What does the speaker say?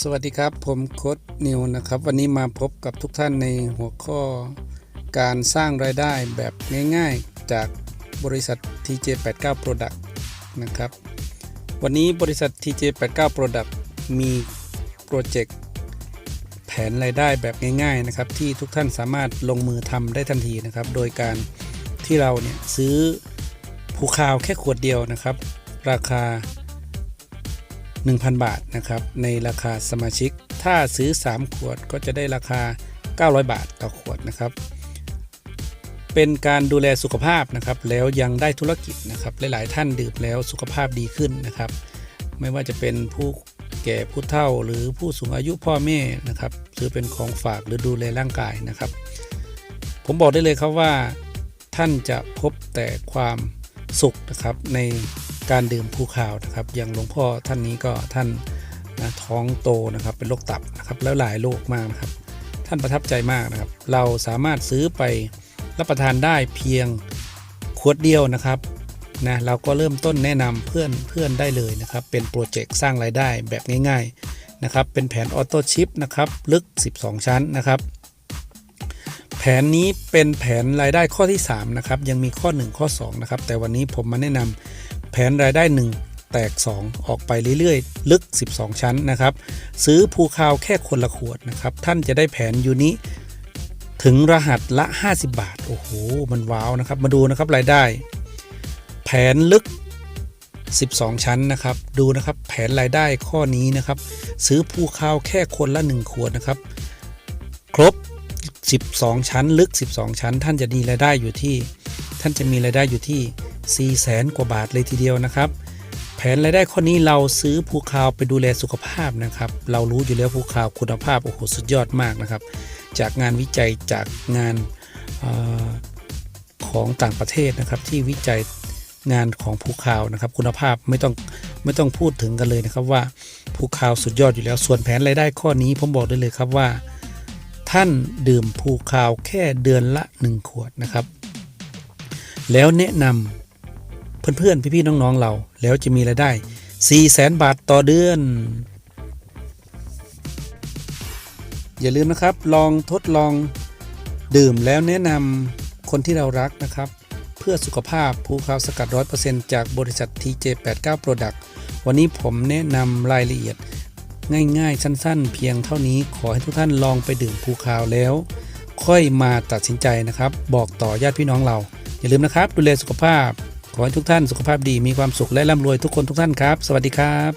สวัสดีครับผมโค้ดนิวนะครับ วันนี้มาพบกับทุกท่านในหัวข้อการสร้างรายได้แบบง่ายๆ จากบริษัท TJ89 Product นะครับ วันนี้บริษัท TJ89 Product มีโปรเจกต์แผนรายได้แบบง่ายๆนะครับที่ทุกท่านสามารถลงมือทำได้ทันทีนะครับ โดยการที่เราเนี่ยซื้อภูคาวแค่ขวดเดียวนะครับ ราคา 1,000 บาทนะครับ ในราคาสมาชิก ถ้าซื้อ 3 ขวดก็จะได้ราคา 900 บาทต่อขวดนะครับ เป็นการดูแลสุขภาพนะครับ แล้วยังได้ธุรกิจนะครับ หลาย ๆ ท่านดื่มแล้วสุขภาพดีขึ้นนะครับ ไม่ว่าจะเป็นผู้แก่ผู้เฒ่าหรือผู้สูงอายุพ่อแม่นะครับซื้อเป็นของฝากหรือดูแลร่างกายนะครับ ผมบอกได้เลยครับว่าท่านจะพบแต่ความสุขนะครับใน การดื่มภูขาวนะครับ อย่างหลวงพ่อท่านนี้ก็ท่านนะท้องโตนะครับเป็นโรคตับนะครับแล้วหลายโรคมากนะครับ ท่านประทับใจมากนะครับ เราสามารถซื้อไปรับประทานได้เพียงขวดเดียวนะครับนะเราก็เริ่มต้นแนะนำเพื่อนเพื่อนได้เลยนะครับ เป็นโปรเจกต์สร้างรายได้แบบง่ายๆนะครับ เป็นแผนออโต้ชิปนะครับลึก 12 ชั้นนะครับ แผนนี้เป็นแผนรายได้ข้อที่3นะครับยังมีข้อ 1 ข้อ2นะครับแต่วันนี้ผมมาแนะนำ แผนรายได้ 1 แตก 2 ออกไปเรื่อยๆ ลึก 12 ชั้นนะครับ ซื้อภูคาวแค่คนละขวดนะครับ ท่านจะได้แผนยูนี้ถึงรหัสละ 50 บาท โอ้โห มันว้าวนะครับ มาดูนะครับรายได้ แผนลึก 12 ชั้นนะครับ ดูนะครับแผนรายได้ข้อนี้นะครับ ซื้อภูคาวแค่คนละ 1 ขวดนะครับ ครบ 12 ชั้น ลึก 12 ชั้น ท่านจะมีรายได้อยู่ที่ ท่านจะมีรายได้อยู่ที่ 4แสนกว่าบาทเลยทีเดียวนะครับ แผนรายได้ข้อนี้เราซื้อภูคาวไปดูแลสุขภาพนะครับ เรารู้อยู่แล้วภูคาวคุณภาพโอ้โหสุดยอดมากนะครับ จากงานวิจัยจากงานออของต่างประเทศนะครับ ที่วิจัยงานของภูคาวนะครับ คุณภาพไม่ต้องไม่ต้องพูดถึงกันเลยนะครับว่าภูคาวสุดยอดอยู่แล้ว ส่วนแผนรายได้ข้อนี้ผมบอกได้เลยครับว่า ท่านดื่มภูคาวแค่เดือนละ 1 ขวดนะครับ แล้วแนะนำ เพื่อนๆ พี่ๆ น้องๆ เรา แล้วจะมีรายได้ 4 0 0แสนบาทต่อเดือน อย่าลืมนะครับลองทดลองดื่มแล้วแนะนำคนที่เรารักนะครับ เพื่อสุขภาพภูคาสกัด 100%จากบริษัท TJ89 Product วันนี้ผมแนะนำรายละเอียด ง่ายๆ สั้นๆ เพียงเท่านี้ขอให้ทุกท่านลองไปดื่มภูคาวแล้ว ค่อยมาตัดสินใจนะครับ บอกต่อญาติพี่น้องเรา อย่าลืมนะครับ ดูแลสุขภาพ ขอให้ทุกท่านสุขภาพดีมีความสุขและร่ำรวยทุกคนทุกท่านครับ สวัสดีครับ